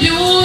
you.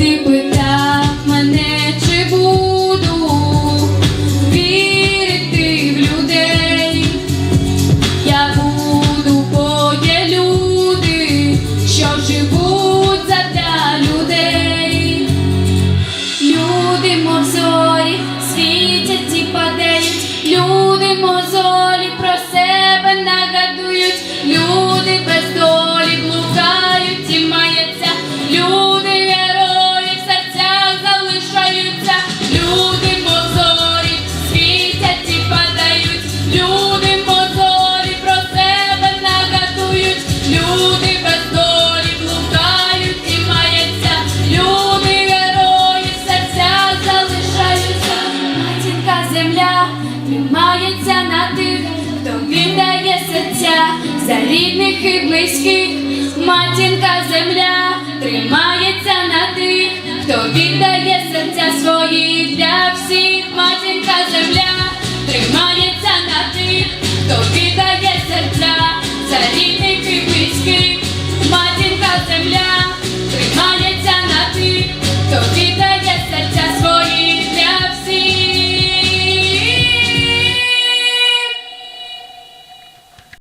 Ти питав мене, чи буду вірити в людей. Я буду, бо люди, що живуть задля людей. Люди мозолі світять і падають, люди мозолі про себе нагадують, люди без долі тримається на тих, хто віддає серця за рідних і близьких. Матінка земля